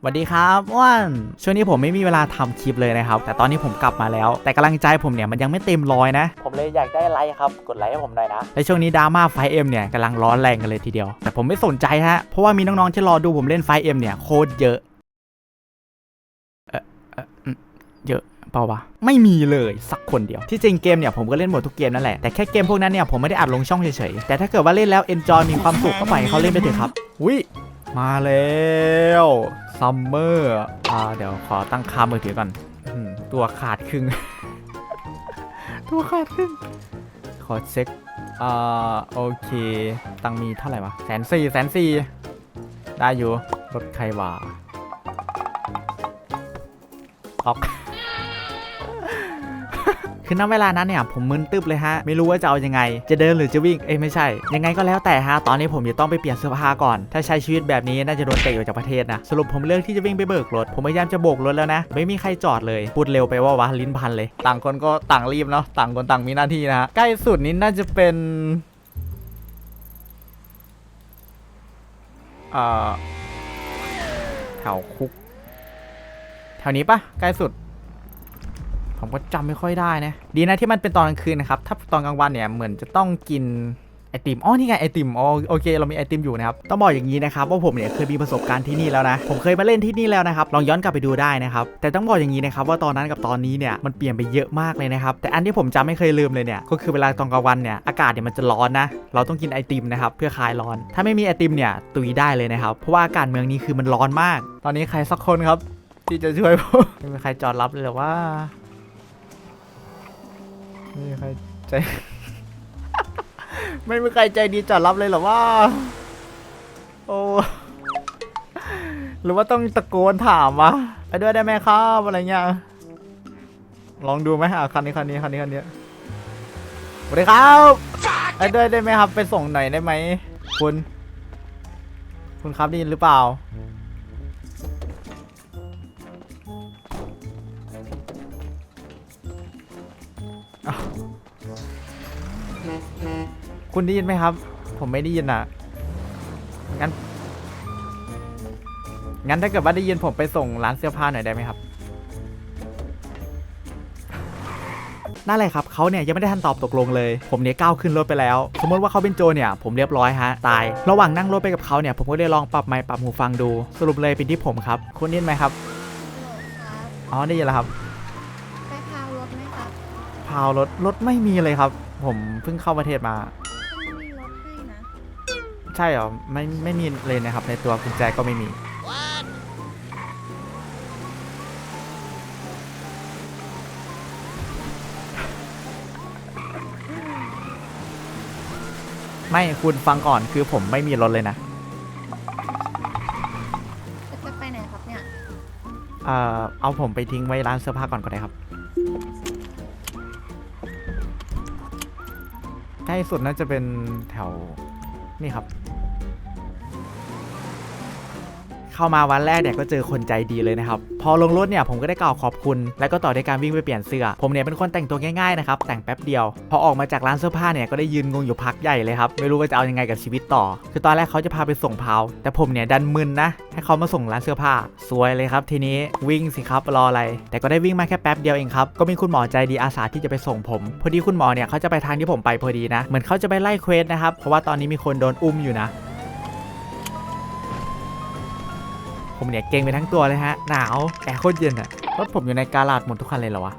สวัสดีครับอ้วนช่วงนี้ผมไม่มีเวลาทำคลิปเลยนะครับ แต่ตอนนี้ผมกลับมาแล้ว แต่กำลังใจผมเนี่ยมันยังไม่เต็มร้อยนะ ผมเลยอยากได้ไลค์ครับ กดไลค์ให้ผมหน่อยนะและช่วงนี้ดราม่าไฟเอ็มเนี่ยกำลังร้อนแรงกันเลยทีเดียว แต่ผมไม่สนใจฮะเพราะว่ามีน้องๆที่รอดูผมเล่นไฟเอ็มเนี่ยโคตรเยอะเออเอออืมเยอะเปล่าวะไม่มีเลยสักคนเดียว ที่จริงเกมเนี่ยผมก็เล่นหมดทุกเกมนั่นแหละ แต่แค่เกมพวกนั้นเนี่ยผมไม่ได้อัดลงช่องเฉยๆแต่ถ้าเกิดว่าเล่นแล้วเอนจอยมีความสุขก็ปล่อยให้เขาเล่นไปเถอะครับอุ้ยมาแล้ว ซัมเมอร์อ่าเดี๋ยวขอตั้งค่ามือถือก่อนตัวขาดครึ่ง ตัวขาดครึ่ง ขอเช็คอ่าโอเค ตังมีเท่าไหร่วะแสนสี่แสนสี่ได้อยู่ รถใครวะออก คือณเวลานั้นเนี่ยผมมึนตึบเลยฮะ ไม่รู้ว่าจะเอายังไง จะเดินหรือจะวิ่ง เอ้ยไม่ใช่ ยังไงก็แล้วแต่ฮะ ตอนนี้ผมจะต้องไปเปลี่ยนเสื้อผ้าก่อน ถ้าใช้ชีวิตแบบนี้น่าจะโดนเตะออกจากประเทศนะ สรุปผมเลือกที่จะวิ่งไปเบิกรถ ผมพยายามจะโบกรถแล้วนะ ไม่มีใครจอดเลย พูดเร็วไปว่าวะลิ้นพันเลย ต่างคนก็ต่างรีบเนาะ ต่างคนต่างมีหน้าที่นะฮะ ใกล้สุดนี้น่าจะเป็นเอ่อแถวคุก แถวนี้ปะใกล้สุด ผมก็จำไม่ค่อยได้นะ ดีนะที่มันเป็นตอนกลางคืนนะครับ ถ้าตอนกลางวันเนี่ยเหมือนจะต้องกินไอติม อ๋อ นี่ไงไอติม อ๋อ โอเค เรามีไอติมอยู่นะครับ ต้องบอกอย่างนี้นะครับว่าผมเนี่ยเคยมีประสบการณ์ที่นี่แล้วนะ ผมเคยมาเล่นที่นี่แล้วนะครับ ลองย้อนกลับไปดูได้นะครับ แต่ต้องบอกอย่างนี้นะครับว่าตอนนั้นกับตอนนี้เนี่ยมันเปลี่ยนไปเยอะมากเลยนะครับ แต่อันที่ผมจำไม่เคยลืมเลยเนี่ยก็คือเวลาตอนกลางวันเนี่ยอากาศเนี่ยมันจะร้อนนะ เราต้องกินไอติมนะครับเพื่อคลายร้อน ถ้าไม่มีไอติมเนี่ยตุยได้เลยนะครับ เพราะว่าอากาศเมืองนี้คือมันร้อนมาก ตอนนี้ใครสักคนครับที่จะช่วยผมไม่มีใครจอดรับเลยว่า ไม่มีใครใจ ไม่มีใครใจดีจอดรับเลยเหรอว่าโอ้หรือว่าต้องตะโกนถามวะไปด้วยได้ไหมครับอะไรเงี้ยลองดูไหมอะคันนี้คันนี้คันนี้คันนี้สวัสดีครับไปด้วยได้ไหมครับ ไปส่งหน่อยได้ไหมคุณ คุณครับได้ยินหรือเปล่า คุณได้ยินไหมครับ ผมไม่ได้ยินอะ งั้น งั้นถ้าเกิดว่าได้ยินผมไปส่งร้านเสื้อผ้าหน่อยได้ไหมครับ นั่นแหละครับเขาเนี่ยยังไม่ได้ทันตอบตกลงเลย ผมเนี่ยก้าวขึ้นรถไปแล้ว สมมติว่าเขาเป็นโจรเนี่ย ผมเรียบร้อยฮะ ตาย ระหว่างนั่งรถไปกับเขาเนี่ย ผมก็ได้ลองปรับไมค์ปรับหูฟังดู สรุปเลยเป็นที่ผมครับ คุณได้ยินไหมครับครับ อ๋อได้ยินแล้วครับ ไปพาวรถไหมครับ พาวรถรถไม่มีเลยครับ ผมเพิ่งเข้าประเทศมา ใช่เหรอ ไม่ไม่มีเลยนะครับ ในตัวกุญแจก็ไม่มี ไม่คุณฟังก่อนคือผมไม่มีรถเลยนะจะจะไปไหนครับเนี่ยเอ่อเอาผมไปทิ้งไว้ร้านเสื้อผ้าก่อนก็ได้ครับ ใกล้สุดน่าจะเป็นแถวนี่ครับ เข้ามาวันแรกเนี่ยก็เจอคนใจดีเลยนะครับ พอลงรถเนี่ยผมก็ได้กล่าวขอบคุณ แล้วก็ต่อด้วยการวิ่งไปเปลี่ยนเสื้อ ผมเนี่ยเป็นคนแต่งตัวง่ายๆนะครับแต่งแป๊บเดียว พอออกมาจากร้านเสื้อผ้าเนี่ยก็ได้ยืนงงอยู่พักใหญ่เลยครับไม่รู้ว่าจะเอายังไงกับชีวิตต่อ คือตอนแรกเขาจะพาไปส่งพาวแต่ผมเนี่ยดันมึนนะให้เขามาส่งร้านเสื้อผ้า สวยเลยครับ ทีนี้วิ่งสิครับรออะไร แต่ก็ได้วิ่งมาแค่แป๊บเดียวเองครับก็มีคุณหมอใจดีอาสาที่จะไปส่งผม พอดีคุณหมอเนี่ยเขาจะไปทางที่ผมไปพอดีนะเหมือนเขาจะไปไล่เควสนะครับเพราะว่าตอนนี้มีคนโดนอุ้มอยู่นะ ผมเนี่ยเก่งไปทั้งตัวเลยฮะ หนาวแอร์โคตรเย็นอะรถผมอยู่ในกาลาดหมดทุกคันเลยเหรอวะ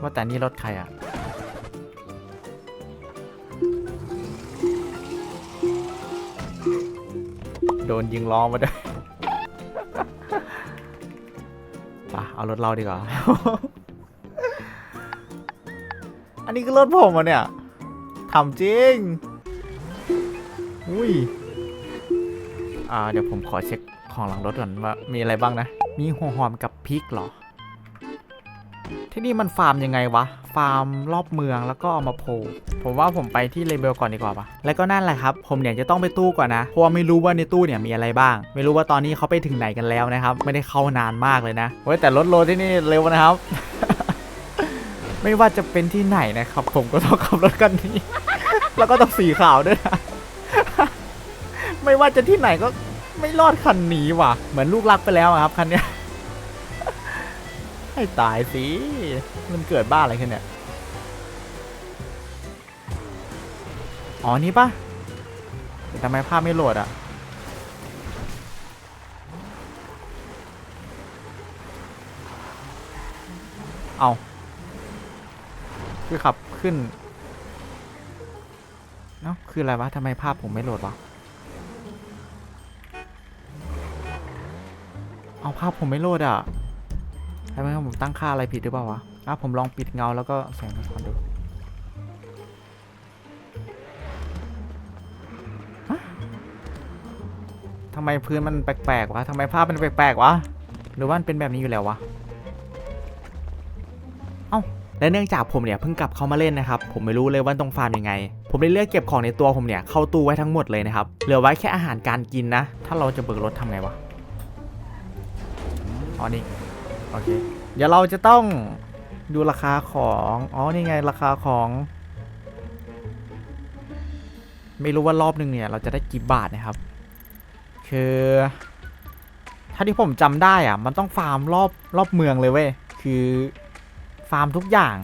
ว่าแต่นี่รถใครอะโดนยิงล้อมาด้วยป่ะเอารถเราดีกว่า อันนี้คือรถผมอะเนี่ยทำจริง อุ้ย อ่าเดี๋ยวผมขอเช็คของหลังรถก่อนว่ามีอะไรบ้างนะ มีหัวหอมกับพริกเหรอ ที่นี่มันฟาร์มยังไงวะ ฟาร์มรอบเมืองแล้วก็เอามาโพผมว่าผมไปที่เลเบลก่อนดีกว่าปะแล้วก็นั่นแหละครับ ผมเนี่ยจะต้องไปตู้ก่อนนะ เพราะว่าไม่รู้ว่าในตู้เนี่ยมีอะไรบ้าง ไม่รู้ว่าตอนนี้เขาไปถึงไหนกันแล้วนะครับ ไม่ได้เข้านานมากเลยนะเฮ้ยแต่รถโลที่นี่เร็วนะครับ ไม่ว่าจะเป็นที่ไหนนะครับ ผมก็ต้องขับรถกันนี้ แล้วก็ต้องสีขาวด้วยนะ ไม่ว่าจะที่ไหนก็ไม่รอดคันนี้ว่ะ เหมือนลูกรักไปแล้วครับคันเนี้ยให้ตายสิ มันเกิดบ้าอะไรขึ้นเนี่ย อ๋อ นี่ปะแต่ทำไมภาพไม่โหลดอะเอาคือขับขึ้นเอ้าคืออะไรวะทำไมภาพผมไม่โหลดวะ เอาภาพผมไม่โหลดอะทำไมผมตั้งค่าอะไรผิดหรือเปล่าวะอะผมลองปิดเงาแล้วก็แสงสะท้อนดูทำไมพื้นมันแปลกๆวะทำไมภาพมันแปลกๆวะ หรือว่ามันเป็นแบบนี้อยู่แล้ววะ เอ้า และเนื่องจากผมเนี่ยเพิ่งกลับเข้ามาเล่นนะครับ ผมไม่รู้เลยว่าต้องฟาร์มยังไง ผมเลยเลือกเก็บของในตัวผมเนี่ยเข้าตู้ไว้ทั้งหมดเลยนะครับ เหลือไว้แค่อาหารการกินนะ ถ้าเราจะเบิกรถทำไงวะ อ๋อนี่โอเค เดี๋ยวเราจะต้องดูราคาของอ๋อนี่ไงราคาของ ไม่รู้ว่ารอบหนึ่งเนี่ย เราจะได้กี่บาทนะครับ คือ ถ้าที่ผมจำได้อะมันต้องฟาร์มรอบรอบเมืองเลยเว้ยคือฟาร์มทุกอย่าง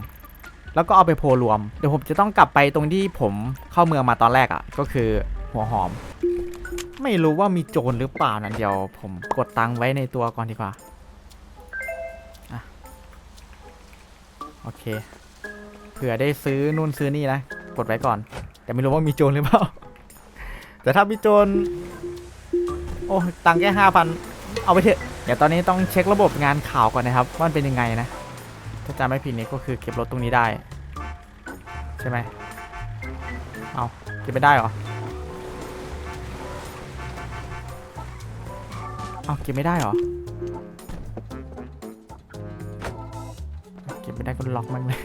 แล้วก็เอาไปโพลรวม เดี๋ยวผมจะต้องกลับไปตรงที่ผมเข้าเมืองมาตอนแรกอะ่ะ ก็คือหัวหอม ไม่รู้ว่ามีโจรหรือเปล่านะเดี๋ยวผมกดตังค์ไว้ในตัวก่อนดีกว่า โอเค เผื่อได้ซื้อนู่นซื้อนี่นะ กดไว้ก่อน แต่ไม่รู้ว่ามีโจรหรือเปล่า แต่ถ้ามีโจร โอ้ตังแค่ห้าพัน เอาไปเถอะ เดี๋ยวตอนนี้ต้องเช็คระบบงานข่าวก่อนนะครับ ว่ามันเป็นยังไงนะ ถ้าจำไม่ผิดนี่ก็คือเก็บรถตรงนี้ได้ ใช่ไหม เอาเก็บไม่ได้เหรอ เอาเก็บไม่ได้เหรอ บไม่ได้ก็ล็อกมันเลย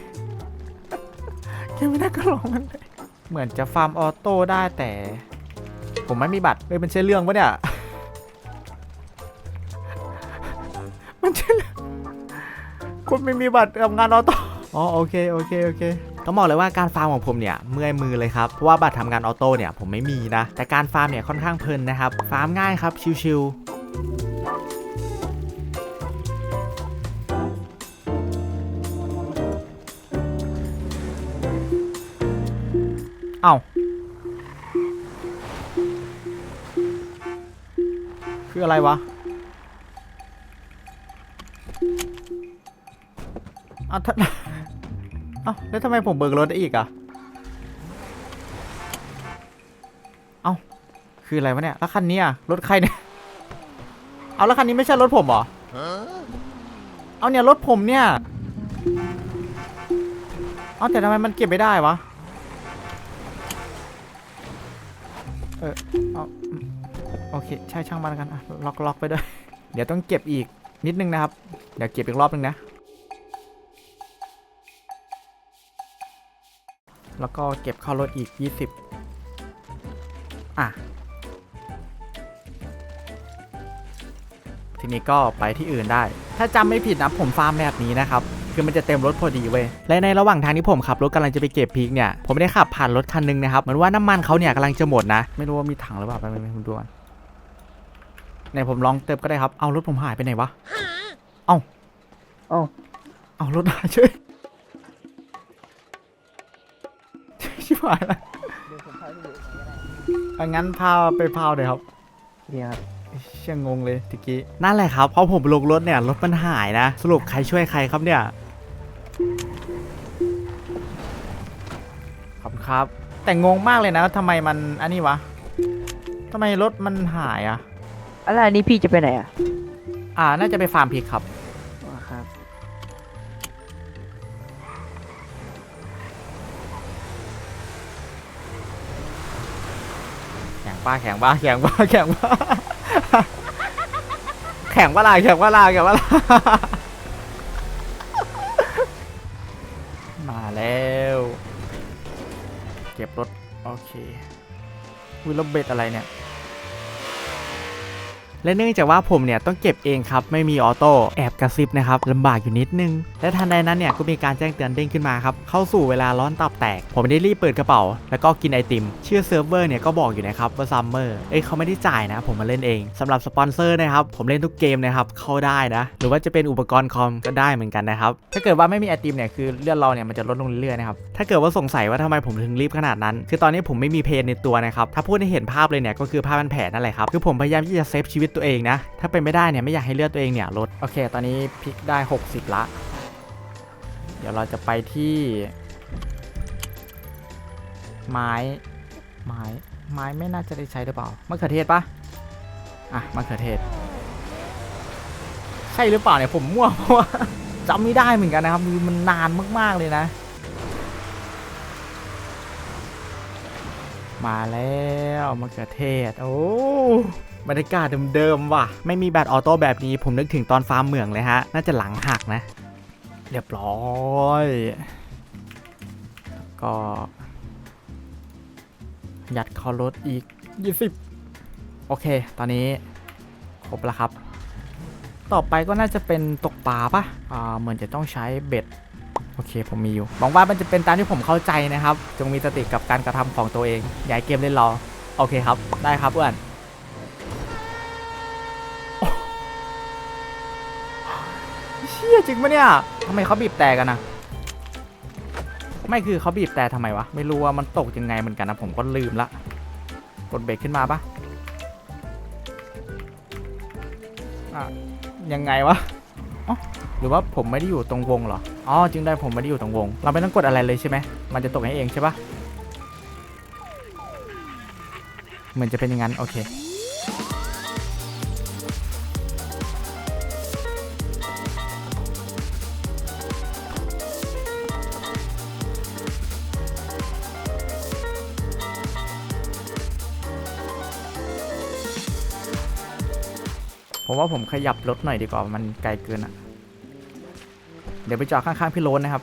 เก็บไม่ได้ก็ล็อกมันเลย เหมือนจะฟาร์มออโต้ได้แต่ ผมไม่มีบัตรเลยมันใช่เรื่องปะเนี่ย มันใช่เรื่องคุณไม่มีบัตรทำงานออโต้ อ๋อโอเคโอเคโอเคต้องบอกเลยว่าการฟาร์มของผมเนี่ยเมื่อยมือเลยครับ เพราะว่าบัตรทำงานออโต้เนี่ยผมไม่มีนะ แต่การฟาร์มเนี่ยค่อนข้างเพลินนะครับ ฟาร์มง่ายครับชิวๆ เอ้าคืออะไรวะอ้าวถ้าเอ้าแล้วทำไมผมเบิกรถได้อีกอะเอ้าคืออะไรวะเนี่ย แล้วคันนี้อะรถใครเนี่ย เอาแล้วคันนี้ไม่ใช่รถผมเหรอ เอาเนี่ยรถผมเนี่ย เอาแต่ทำไมมันเก็บไม่ได้วะ เออเอาโอเค ใช่ช่างมันแล้วกันอะล็อกล็อกไปด้วย เดี๋ยวต้องเก็บอีกนิดนึงนะครับ เดี๋ยวเก็บอีกรอบนึงนะ แล้วก็เก็บเข้ารถอีก 20 อะ ทีนี้ก็ไปที่อื่นได้ ถ้าจำไม่ผิดนะผมฟาร์มแบบนี้นะครับ คือมันจะเต็มรถพอดีเว้ยและในระหว่างทางที่ผมขับรถกำลังจะไปเก็บพริกเนี่ยผมไม่ได้ขับผ่านรถคันหนึงนะครับเหมือนว่าน้ำมันเขาเนี่ยกำลังจะหมดนะไม่รู้ว่ามีถังหรือเปล่าไปไปไปผมดูก่อนไหนผมลองเติมก็ได้ครับเอารถผมหายไปไหนวะเอาเอ้าเอารถหายเฉยชิบหายละเดี๋ยวผมพาไปดูก่อนก็ได้เอางั้นพาไปพาวเลยครับเดี๋ยวครับเชี่ยงงเลยตะกี้นั่นแหละครับเพราะผมลงรถเนี่ยรถมันหายนะ สรุปใครช่วยใครครับเนี่ย ขอบคุณครับ แต่งงมากเลยนะทำไมมันอันนี้วะทำไมรถมันหายอะ อะไรอันนี้พี่จะไปไหนอะอ่า น่าจะไปฟาร์มพริกครับ อ๋อครับ แข่งป้าแข่งบ้าแข่งบ้าแข่งบ้าแข่งบ้าลาแข่งบ้าลาแข่งบ้าลามา บรถ โอเควิลเบ็ดอะไรเนี่ย และเนื่องจากว่าผมเนี่ยต้องเก็บเองครับ ไม่มีออโต้แอบกระซิบนะครับลำบากอยู่นิดนึง และทันใดนั้นเนี่ยก็มีการแจ้งเตือนเด้งขึ้นมาครับ เข้าสู่เวลาร้อนตับแตก ผมได้รีบเปิดกระเป๋า แล้วก็กินไอติม ชื่อเซิร์ฟเวอร์เนี่ยก็บอกอยู่นะครับว่าซัมเมอร์เอ้ยเขาไม่ได้จ่ายนะ ผมมาเล่นเองสำหรับสปอนเซอร์นะครับผมเล่นทุกเกมนะครับเข้าได้นะ หรือว่าจะเป็นอุปกรณ์คอมก็ได้เหมือนกันนะครับถ้าเกิดว่าไม่มีไอติมเนี่ยคือเลือดเราเนี่ยมันจะลดลงเรื่อยๆนะครับถ้าเกิดว่าสงสัยว่าทำไมผมถึงรีบขนาดนั้น คือตอนนี้ผมไม่มีเพนในตัวนะครับถ้าพูดให้เห็นภาพเลยเนี่ยก็คือภาพมันแผลนั่นแหละครับคือผมพยายามที่จะเซฟชีวิตตัวเองนะ ถ้าเป็นไม่ได้เนี่ยไม่อยากให้เลือดตัวเองเนี่ยลด โอเค ตอนนี้พลิกได้ 60 ละ เดี๋ยวเราจะไปที่ ไม้ ไม้ ไม้ไม่น่าจะได้ใช้หรือเปล่ามะเขือเทศปะอะมะเขือเทศ ใช่หรือเปล่าเนี่ยผมมั่วเพราะว่าจำไม่ได้เหมือนกันนะครับมันนานมากๆเลยนะ มาแล้วมะเขือเทศ โอ้บรรยากาศเดิมๆว่ะ ไม่มีแบตออโต้แบบนี้ ผมนึกถึงตอนฟาร์มเหมืองเลยฮะ น่าจะหลังหักนะ เรียบร้อยก็ยัดเข้ารถอีก 20 โอเค ตอนนี้ ครบแล้วครับ ต่อไปก็น่าจะเป็นตกปลาปะอ่า เหมือนจะต้องใช้เบ็ด โอเคผมมีอยู่หวังว่ามันจะเป็นตามที่ผมเข้าใจนะครับ จงมีสติกับการกระทำของตัวเองอย่าให้เกมเล่นเราโอเคครับ ได้ครับเพื่อนโอ้เชี่ยจริงปะเนี่ยทำไมเขาบีบแต่กันนะไม่คือเขาบีบแต่ทำไมวะ ไม่รู้ว่ามันตกยังไงเหมือนกันนะผมก็ลืมละ กดเบรกขึ้นมาปะอะยังไงวะ หรือว่าผมไม่ได้อยู่ตรงวงเหรอ อ๋อจึงได้ผมไม่ได้อยู่ตรงวง เราไม่ต้องกดอะไรเลยใช่ไหม มันจะตกให้เองใช่ปะเหมือนจะเป็นอย่างนั้น โอเค ว่าผมขยับรถหน่อยดีกว่ามันไกลเกินอะเดี๋ยวไปจอดข้างๆพี่โรนนะครับ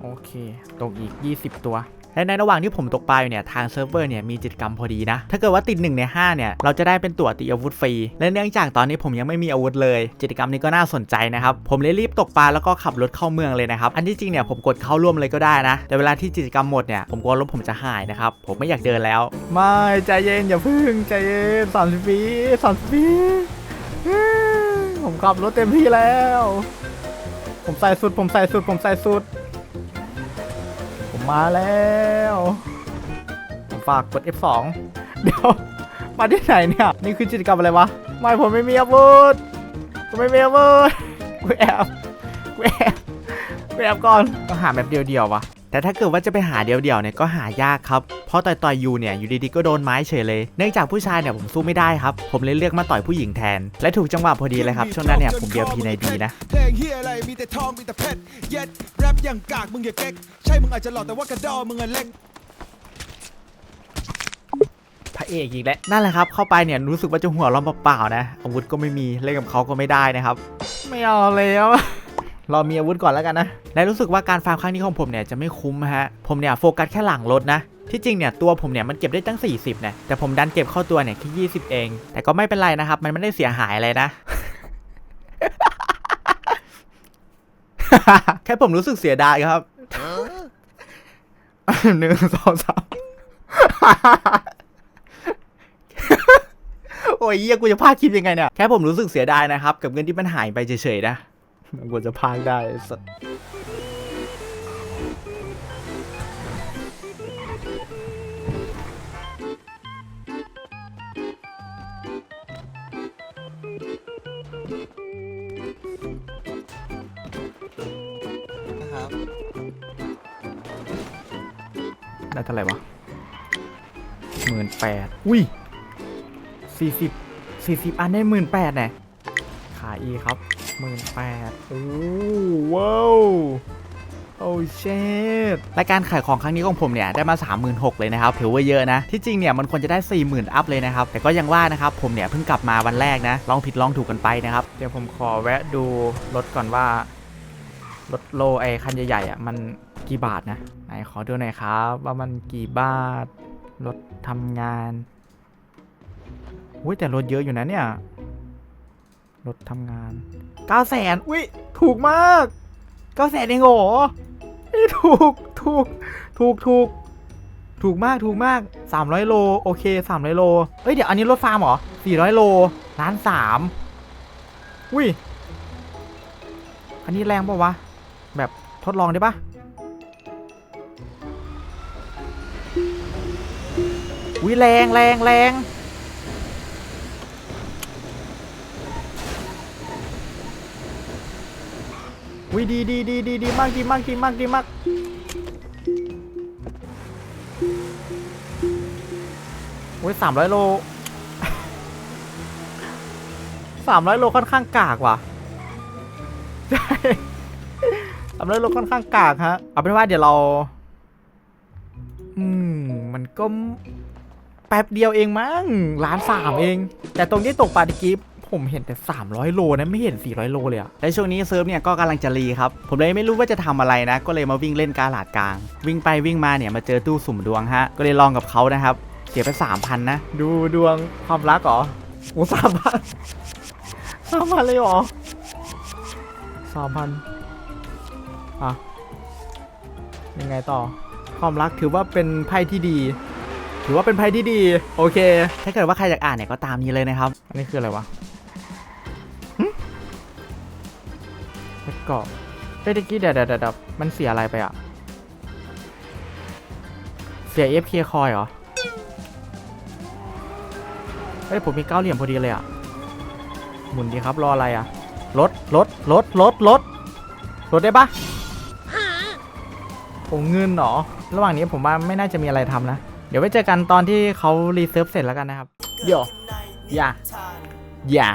โอเค ตกอีก 20 ตัว และในระหว่างที่ผมตกปลาอยู่เนี่ยทางเซิร์ฟเวอร์เนี่ยมีกิจกรรมพอดีนะ ถ้าเกิดว่าติด1ใน5เนี่ยเราจะได้เป็นตั๋วตีอาวุธฟรี และเนื่องจากตอนนี้ผมยังไม่มีอาวุธเลยกิจกรรมนี้ก็น่าสนใจนะครับผมเลยรีบตกปลาแล้วก็ขับรถเข้าเมืองเลยนะครับอันที่จริงเนี่ยผมกดเข้าร่วมเลยก็ได้นะ แต่เวลาที่กิจกรรมหมดเนี่ยผมกลัวรถผมจะหายนะครับผมไม่อยากเดินแล้ว ไม่ใจเย็นอย่าพึ่งใจเย็นสามสิบปีสามสิบปีผมขับรถเต็มที่แล้ว ผมใส่สุดผมใส่สุดผมใส่สุด มาแล้วผมฝากกด F2 เดี๋ยว มาที่ไหนเนี่ย นี่คือกิจกรรมอะไรวะ ไม่ผมไม่มีอาวุธผมไม่มีอาวุธกูแอบกูแอบกูแอบก่อนต้องหาแบบเดียวๆวะ แต่ถ้าเกิดว่าจะไปหาเดียวๆเนี่ยก็หายากครับ เพราะต่อยต่อยๆยูเนี่ยอยู่ดีๆก็โดนไม้เฉยเลย เนื่องจากผู้ชายเนี่ยผมสู้ไม่ได้ครับ ผมเลยเลือกมาต่อยผู้หญิงแทน และถูกจังหวะพอดีเลยครับ ช่วงนั้นเนี่ยผมเบียร์พีในดีนะเพลงเฮียอะไรมีแต่ทองมีแต่เพชรเย็ดแรปอย่างกากมึงอย่าเก๊กใช่มึงอาจจะหล่อแต่ว่ากระดอมึงอะเล็กพระเอกอีกแล้วนั่นแหละครับ เข้าไปเนี่ยรู้สึกว่าจะหัวเร้อนเปล่าๆนะอาวุธก็ไม่มีเล่นกับเขาก็ไม่ได้นะครับ ไม่เอาแล้ว รอมีอาวุธก่อนแล้วกันนะ และรู้สึกว่าการฟาร์มครั้งนี้ของผมเนี่ยจะไม่คุ้มฮะ ผมเนี่ยโฟกัสแค่หลังรถนะ ที่จริงเนี่ยตัวผมเนี่ยมันเก็บได้ตั้ง 40นะแต่ผมดันเก็บเข้าตัวเนี่ยแค่20 เอง แต่ก็ไม่เป็นไรนะครับ มันไม่ได้เสียหายอะไรนะ แค่ผมรู้สึกเสียดายครับหนึ่งสองสามโอ้ยเหี้ยกูจะพลากคลิปยังไงเนี่ย แค่ผมรู้สึกเสียดายนะครับ กับเงินที่มันหายไปเฉยๆนะ มันควรจะพากได้สัสนะครับได้เท่าไหร่วะหมื่นแปดอุ้ยสี่สิบสี่สิบอันได้หมื่นแปดเนี่ยขายอีครับ หมื่นแปดโอ้ว้าวโอโอ้เชดรายการขายของครั้งนี้ของผมเนี่ยได้มา 36,000 เลยนะครับถือว่าเยอะนะ ที่จริงเนี่ยมันควรจะได้ 40,000 อัพเลยนะครับ แต่ก็ยังว่านะครับผมเนี่ยเพิ่งกลับมาวันแรกนะ ลองผิดลองถูกกันไปนะครับ เดี๋ยวผมขอแวะดูรถก่อนว่า รถโลไอคันใหญ่ๆอะมันกี่บาทนะ ไหนขอดูหน่อยครับ ว่ามันกี่บาท รถทำงานอุ้ยแต่รถเยอะอยู่นะเนี่ย รถทำงาน9 0 0 0 0 0อุ้ยถูกมาก9 0 0 0 0เองเหรอเอ้ยถูกถูกถูกถูกถูกมากถูกมาก 300 โล โอเค 300 โลเฮ้ย เดี๋ยวอันนี้รถฟาร์มเหรอ 400 โลล้านสามอุ้ย อันนี้แรงปะวะ แบบทดลองได้ปะอุ้ยแรงแรงแรง อุ้ยดีดีดีดีดีมากดีมากดีมากดีมากอุ้ยสามร้อยโลสามร้อยโลค่อนข้างกากว่ะใช่สามร้อยโลค่อนข้างกากฮะเอาเป็นว่าเดี๋ยวเรา อืมมันก็แป๊บเดียวเองมั้งล้านสามเอง แต่ตรงที่ตกปลาตะกี้ ผมเห็นแต่ 300 โลนะไม่เห็น 400 โลเลยอะและช่วงนี้เซิร์ฟเนี่ยก็กำลังจะรีครับ ผมเลยไม่รู้ว่าจะทำอะไรนะ ก็เลยมาวิ่งเล่นกาลาดกลาง วิ่งไปวิ่งมาเนี่ยมาเจอตู้สุ่มดวงฮะ ก็เลยลองกับเขานะครับ เสียไป 3,000 นะ ดูดวงความรักเหรอโอ้สามพันสามพันเลยเหรอสามพันอะยังไงต่อ ความรักถือว่าเป็นไพ่ที่ดี ถือว่าเป็นไพ่ที่ดี โอเค ถ้าเกิดว่าใครอยากอ่านเนี่ยก็ตามนี้เลยนะครับ อันนี้คืออะไรวะ แล้วก็เฮ้ยตะกี้เดี๋ยวเดี๋ยวเดี๋ยวมันเสียอะไรไปอะ เสีย FK คอยเหรอ เฮ้ย ผมมีเก้าเหลี่ยมพอดีเลยอะ หมุนดีครับ รออะไรอะ รถ รถ รถ รถ รถ รถได้ปะโอ้เงินเหรอ ระหว่างนี้ผมว่าไม่น่าจะมีอะไรทำนะ เดี๋ยวไว้เจอกันตอนที่เขารีเซิร์ฟเสร็จแล้วกันนะครับ โยอย่าอย่า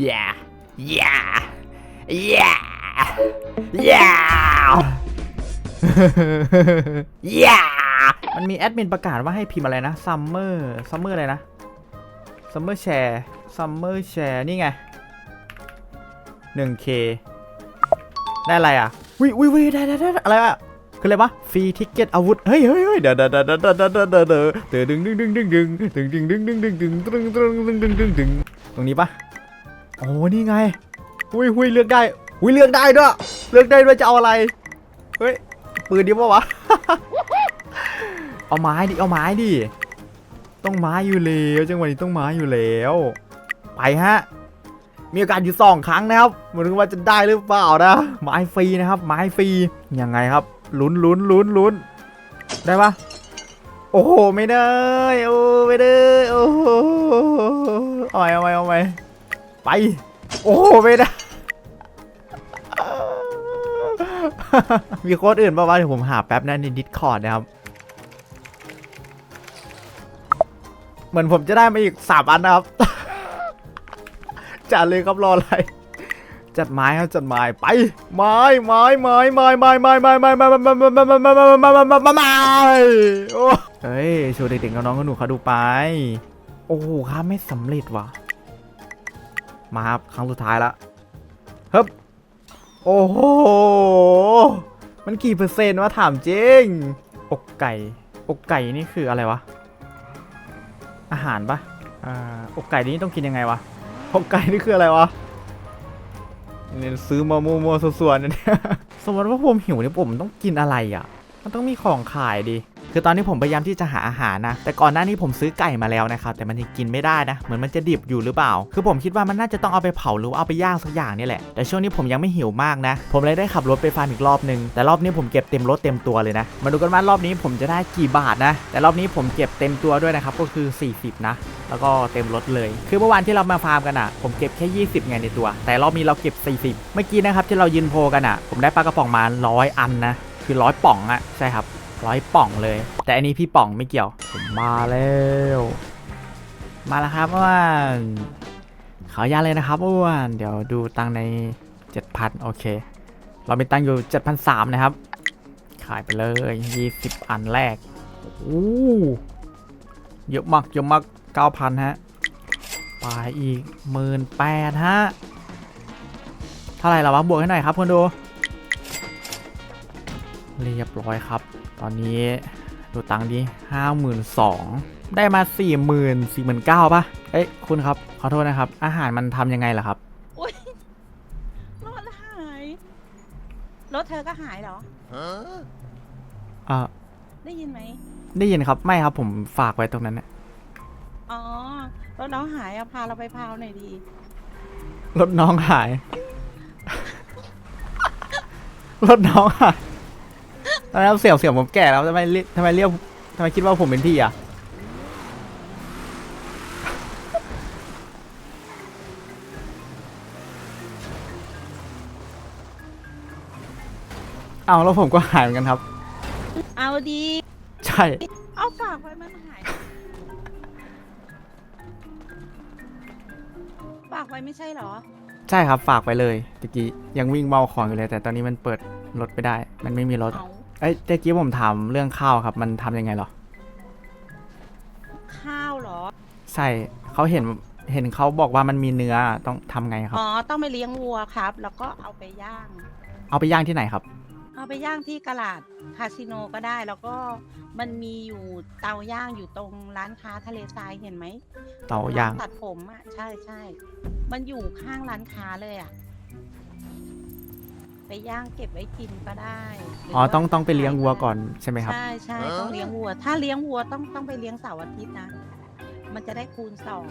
อย่าอย่าอ ย่าย่ามันมีแอดมินประกาศว่าให้พิมพ์อะไรนะซัมเมอร์ซัมเมอร์อะไรนะซัมเมอร์แชร์ซัมเมอร์แชร์นี่ไง 1k ได้อะไรอะวิวิวิได้ได้ได้อะไรอะคืออะไรวะฟรีทิกเก็ตอาวุธ เฮ้ยเฮ้ยเฮ้ยเดี๋ยวเดี๋ยวเดี๋ยวเดี๋ยวเดี๋ยวเดี๋ยวเดี๋ยวเดี๋ยวเดี๋ยวดึงดึงดึงดึงดึงดึงดึงดึงดึงดึงดึงดึงดึงดึงดึงดึงดึงตรงนี้ปะโอ้นี่ไงหุ้ยหุ้ยเลือกได้ หุยเลือกได้ด้วย เลือกได้ด้วยจะเอาอะไร เฮ้ย ปืนดีปะวะ เอาไม้ดิ เอาไม้ดิ ต้องไม้อยู่แล้วจังหวะนี้ต้องไม้อยู่แล้ว ไปฮะ มีโอกาสอยู่สองครั้งนะครับไมาดูว่าจะได้หรือเปล่านะ ไม้ฟรีนะครับ ไม้ฟรี ยังไงครับ ลุ้นลุ้นลุ้นลุ้น ได้ปะโอ้โห ไม่ได้ โอ้ไม่ได้ โอ้โหเอาไปเอาไปเอาไปไป โอ้โห ไม่ได้ มีโค้ดอื่นป่าวะเดี๋ยวผมหาแป๊บนะในดิสคอร์ดนะครับ เหมือนผมจะได้มาอีกสามอันนะครับ จัดเลยครับรออะไร จัดไม้ครับจัดไม้ไป ไม้ไม้ไม้ไม้ไม้ไม้ไม้ไม้ไม้ไม้ไม้ไม้ไม้ไม้ไม้ไม้ไม้ไม้ไม้โอ้เฮ้ยโชว์เด็กๆน้องๆหนูเขาดูไปโอ้โหครับไม่สำเร็จว่ะมาครับครั้งสุดท้ายละฮึบ โอ้โห มันกี่เปอร์เซ็นต์วะถามจริง อกไก่ อกไก่นี่คืออะไรวะ อาหารปะอ่า อกไก่นี่ต้องกินยังไงวะ อกไก่นี่คืออะไรวะเนี่ยซื้อมามัวๆส่วนๆนะเนี่ยสมมติว่าผมหิวเนี่ยผมต้องกินอะไรอะ มันต้องมีของขายดิ คือตอนนี้ผมพยายามที่จะหาอาหารนะ แต่ก่อนหน้านี้ผมซื้อไก่มาแล้วนะครับ แต่มันยังกินไม่ได้นะ เหมือนมันจะดิบอยู่หรือเปล่า คือผมคิดว่ามันน่าจะต้องเอาไปเผาหรือเอาไปย่างสักอย่างนี่แหละ แต่ช่วงนี้ผมยังไม่หิวมากนะ ผมเลยได้ขับรถไปฟาร์มอีกรอบนึง แต่รอบนี้ผมเก็บเต็มรถเต็มตัวเลยนะ มาดูกันว่ารอบนี้ผมจะได้กี่บาทนะ แต่รอบนี้ผมเก็บเต็มตัวด้วยนะครับ ก็คือ 40 นะ แล้วก็เต็มรถเลย คือเมื่อวานที่เรามาฟาร์มกันอะ ผมเก็บแค่ 20ไงในตัว แต่รอบนี้เราเก็บ 40 เมื่อกี้นะครับที่เรายืนโพกันอะ ผมได้ปลากระป๋องมาร้อยอันนะคือร้อยป่องอะใช่ครับ ร้อยป่องเลย แต่อันนี้พี่ป่องไม่เกี่ยวผมมาแล้ว มาแล้วครับอ้วนขออนุญาเลยนะครับอ้วนเดี๋ยวดูตังใน 7,000 โอเค เรามีตังอยู่ 7,300 นะครับ ขายไปเลย 20 อันแรกโอ้เยอะมากเยอะมาก 9,000 ฮะไปอีก 18,000 ฮะ เท่าไหร่แล้ววะบวกให้หน่อยครับคุณดู เรียบร้อยครับ ตอนนี้ดูตังค์ดีห้าหมื่นสองได้มาสี่หมื่นสี่หมื่นเก้าป่ะ เอ้ยคุณครับ ขอโทษนะครับ อาหารมันทำยังไงล่ะครับอุ้ยรถหาย รถเธอก็หายเหรอ อ่า ได้ยินไหม ได้ยินครับ ไม่ครับ ผมฝากไว้ตรงนั้นนะอ๋อ รถน้องหายอะพาเราไปพาวหน่อยดี รถน้องหาย รถน้องหาย ตอนนั้นเสี่ยวเสี่ยวผมแก่แล้วทำไมเรียกทำไมเรียกทำไมคิดว่าผมเป็นพี่อะเอาแล้วผมก็หายเหมือนกันครับ เอาดี ใช่ เอาฝากไว้มันหาย ฝากไว้ไม่ใช่เหรอ ใช่ครับฝากไปเลยตะกี้ยังวิ่งเมาของอยู่เลย แต่ตอนนี้มันเปิดรถไม่ได้ มันไม่มีรถ เอา เอ้ยตะกี้ผมถามเรื่องข้าวครับ มันทำยังไงเหรอ ข้าวเหรอ ใช่เขาเห็นเห็นเขาบอกว่ามันมีเนื้อต้องทำไงครับ อ๋อ ต้องไปเลี้ยงวัวครับ แล้วก็เอาไปย่าง เอาไปย่างที่ไหนครับ เอาไปย่างที่กะลาดคาสิโนก็ได้ แล้วก็มันมีอยู่เตาย่างอยู่ตรงร้านค้าทะเลทรายเห็นไหมเตาย่าง ร้นตัดผมอะ ใช่ใช่ มันอยู่ข้างร้านค้าเลยอะ ไปย่างเก็บไว้กินก็ได้หรือ๋อว่าต้องต้องไปเลี้ยงขายวัวได้ก่อนใช่ไหมครับ ใช่ใช่ต้องเลี้ยงวัว ถ้าเลี้ยงวัวต้องต้องไปเลี้ยงเสาร์อาทิตย์นะ มันจะได้คูณสอง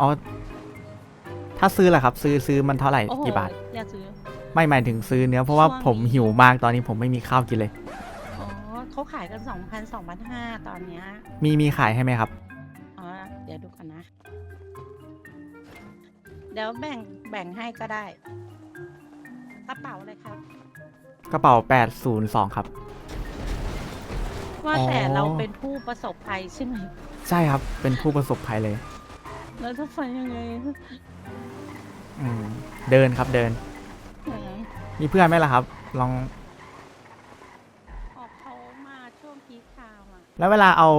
อ๋อ ถ้าซื้อล่ะครับ ซื้อซื้อมันเท่าไหร่โอ้โหกี่บาท อย่าซื้อ ไม่หมายถึงซื้อเนื้อเพราะว่าช่วงผมนี้หิวมากตอนนี้ผมไม่มีข้าวกินเลย อ๋อเขาขายกันสองพันสองพันห้าตอนเนี้ยมีมีขายให้ไหมครับ อ๋อเดี๋ยวดูกันนะ เดี๋ยวแบ่งแบ่งให้ก็ได้ กระเป๋าเลยครับ กระเป๋า 802 ครับ ว่าแต่อ๋อ เราเป็นผู้ประสบภัยใช่ไหม ใช่ครับ เป็นผู้ประสบภัยเลยแล้วจะไปยังไงอืมเดินครับเดินอืมมีเพื่อนไหมล่ะครับ ลอง ออกเขามาช่วงพีคไทม์อะ แล้วเวลาเอา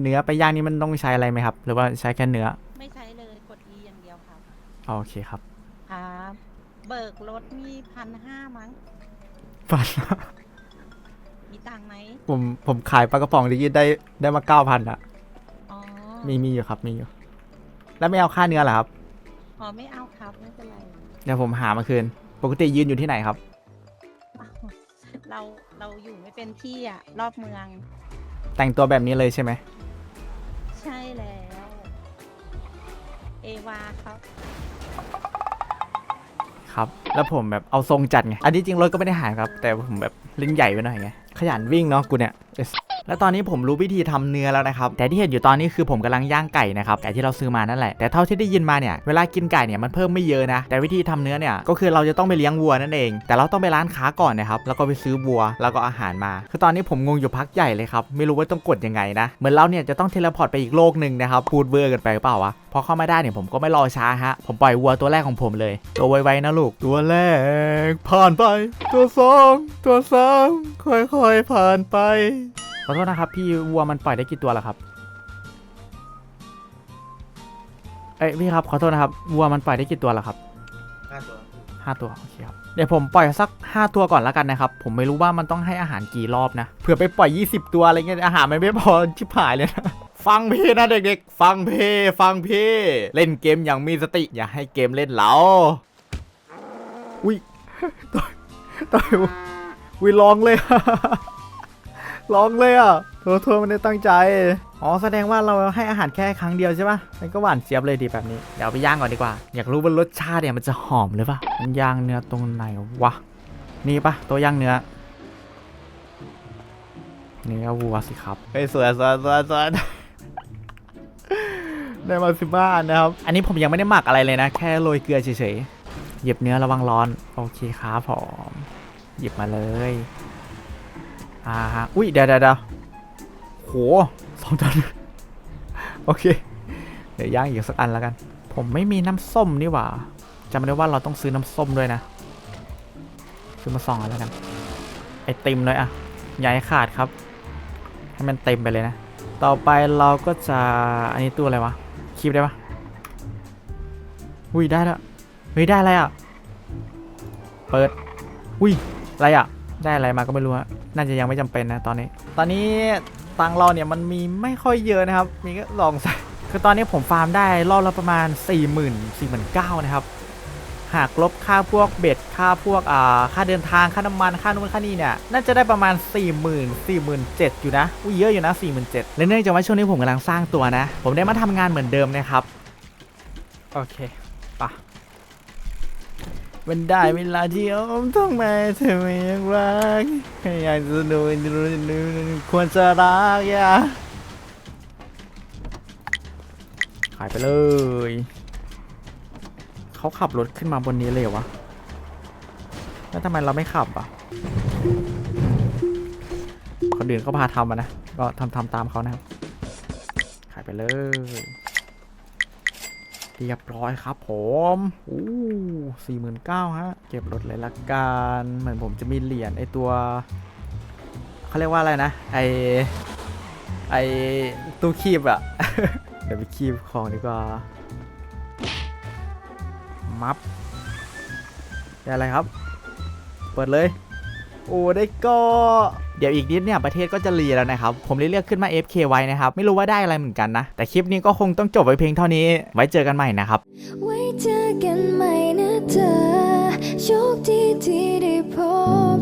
เนื้อไปย่างนี่มันต้องใช้อะไรไหมครับ หรือว่าใช้แค่เนื้อ ไม่ใช้เลยกด E อย่างเดียวครับ โอเคครับ ครับ เบิกรถมีพันห้ามั้งฟัน มีตังค์ไหมผมผมขายปลากระป๋องที่ได้ได้มาเก้าพันอะอ๋อมีมีอยู่ครับมีอยู่ แล้วไม่เอาค่าเนื้อเหรอครับ อ๋อไม่เอาครับไม่เป็นไรเดี๋ยวผมหามาคืน ปกติยืนอยู่ที่ไหนครับ อ้าวเราเราอยู่ไม่เป็นที่อะ รอบเมือง แต่งตัวแบบนี้เลยใช่ไหมใช่แล้ว เอวาครับ ครับ แล้วผมแบบเอาทรงจัดไง อันนี้จริงรถก็ไม่ได้หายครับ แต่ผมแบบเล่นใหญ่ไปหน่อยไง ขยันวิ่งเนาะกูเนี่ย แล้วตอนนี้ผมรู้วิธีทำเนื้อแล้วนะครับ แต่ที่เห็นอยู่ตอนนี้คือผมกำลังย่างไก่นะครับไก่ที่เราซื้อมานั่นแหละ แต่เท่าที่ได้ยินมาเนี่ย เวลากินไก่เนี่ยมันเพิ่มไม่เยอะนะ แต่วิธีทำเนื้อเนี่ย ก็คือเราจะต้องไปเลี้ยงวัวนั่นเอง แต่เราต้องไปร้านค้าก่อนนะครับ แล้วก็ไปซื้อวัว แล้วก็อาหารมา คือตอนนี้ผมงงอยู่พักใหญ่เลยครับ ไม่รู้ว่าต้องกดยังไงนะ เหมือนเราเนี่ยจะต้องเทเลพอร์ตไปอีกโลกหนึ่งนะครับ พูดเบอร์กันไปหรือเปล่าวะ พอเข้ามาได้เนี่ยผมก็ไม่รอช้าฮะ ผมปล่อยวัวตัวแรกของผมเลย ตัวไวๆนะลูก ตัวแรกผ่านไป ตัวสองตัวสามค่อยๆผ่านไปขอโทษนะครับ พี่วัวมันปล่อยได้กี่ตัวล่ะครับ เอ้ยพี่ครับขอโทษนะครับวัวมันปล่อยได้กี่ตัวล่ะครับห้าตัวห้าตัวโอเคครับเดี๋ยวผมปล่อยสักห้าตัวก่อนแล้วกันนะครับ ผมไม่รู้ว่ามันต้องให้อาหารกี่รอบนะเผื่อไปปล่อย 20 ตัวอะไรเงี้ยอาหารมันไม่พอชิบหายเลยนะฟังพี่นะเด็กๆ ฟังพี่ฟังพี่เล่นเกมอย่างมีสติ อย่าให้เกมเล่นเราอุ้ยต่อยต่อยอุ้ยร้องเลย ร้องเลยอะโทษโทษไม่ได้ตั้งใจ อ๋อแสดงว่าเราให้อาหารแค่ครั้งเดียวใช่ปะมันก็หวานเจี๊ยบเลยดีแบบนี้ เดี๋ยวเอาไปย่างก่อนดีกว่า อยากรู้ว่ารสชาติเนี่ยมันจะหอมหรือเปล่ามันย่างเนื้อตรงไหนวะ นี่ปะตัวย่างเนื้อ เนื้อวัวสิครับ เฮ้ยสวยสวยสวยสวยได้มาสิบห้าอันนะครับ อันนี้ผมยังไม่ได้หมักอะไรเลยนะ แค่โรยเกลือเฉยๆ หยิบเนื้อระวังร้อน โอเคครับผม หยิบมาเลย อ่าฮะอุ้ยเดี๋ยวเดี๋ยวเดี๋ยวโหสองตันโอเค เดี๋ยวย่างอีกสักอันแล้วกัน ผมไม่มีน้ำส้มนี่หว่าจำไม่ได้ว่าเราต้องซื้อน้ำส้มด้วยนะ ซื้อมาสองอันแล้วกัน ไอติมเลยอะอย่าให้ขาดครับ ให้มันเต็มไปเลยนะ ต่อไปเราก็จะอันนี้ตู้อะไรวะคีบได้ปะอุ้ยได้แล้วเฮ้ยได้อะไรอะ เปิด อุ้ยอะไรอะ ได้อะไรมาก็ไม่รู้ฮะ น่าจะยังไม่จำเป็นนะตอนนี้ ตอนนี้ตังเราเนี่ยมันมีไม่ค่อยเยอะนะครับ มีก็ลองใส่คือตอนนี้ผมฟาร์มได้รอบละประมาณ 4 0 0 0 0 4 9 0 0 0นะครับ หากลบค่าพวกเบ็ดค่าพวกอ่าค่าเดินทางค่าน้ำมันค่านู่นค่านี่เนี่ยน่าจะได้ประมาณ 4 0 0 0 0 4 7 0 0 0อยู่นะอุ้ยเยอะอยู่นะ 4 7 0 0 0และเนื่องจากว่าช่วงนี้ผมกำลังสร้างตัวนะ ผมได้มาทำงานเหมือนเดิมนะครับ โอเค มันได้เวลาที่อมต้องมาเธอไม่ยากรักอยากจะดูดูดูควรจะรักอย่าขายไปเลย เขาขับรถขึ้นมาบนนี้เลยวะ แล้วทำไมเราไม่ขับอะคนอื่นเขาพาทำอะนะ ก็ทำทำตามเขานะครับ ขายไปเลย เรียบร้อยครับผมอู้สี่หมื่นเก้าฮะ เก็บรถเลยละกัน เหมือนผมจะมีเหรียญไอตัว เขาเรียกว่าอะไรนะ ไอไอตู้คีบอะเดี๋ยวไปคีบของดีกว่า มัฟได้อะไรครับ เปิดเลย โอ้ได้ก็เดี๋ยวอีกนิดเนี่ยประเทศก็จะรีแล้วนะครับ ผมเลยเลือกขึ้นมา FK ไว้นะครับ ไม่รู้ว่าได้อะไรเหมือนกันนะ แต่คลิปนี้ก็คงต้องจบไว้เพียงเท่านี้ ไว้เจอกันใหม่นะครับ ไว้เจอกันใหม่นะเธอ โชคดีที่ได้พบ